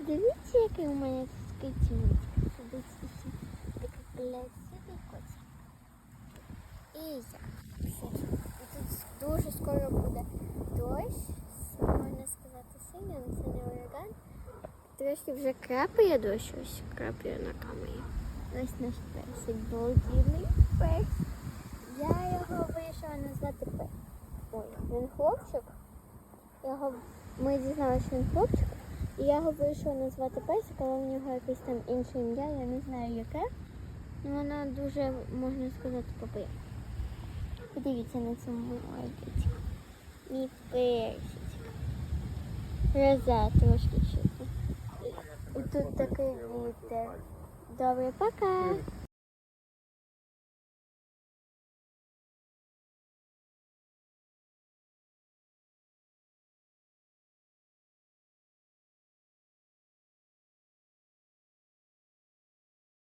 Подивіться, який у мене тут. Подивіться, такий красивий котик. І я. І тут дуже скоро буде дощ. Можна сказати сильно, але це не ураган. Трошки вже крапає дощ, ось крапає на камері. Ось наш персик, балдівний перс. Я його вирішила назвати Пес. Ой, він хлопчик. Його... Ми дізналися, що він хлопчик. І я його вирішила назвати Песик, але в нього якесь там інше ім'я, я не знаю яке. Ну воно дуже, можна сказати, попи. Подивіться на цьому молодечку. Мій персичок. Роза трошки щось. І тут такий вітер. Добре, пока.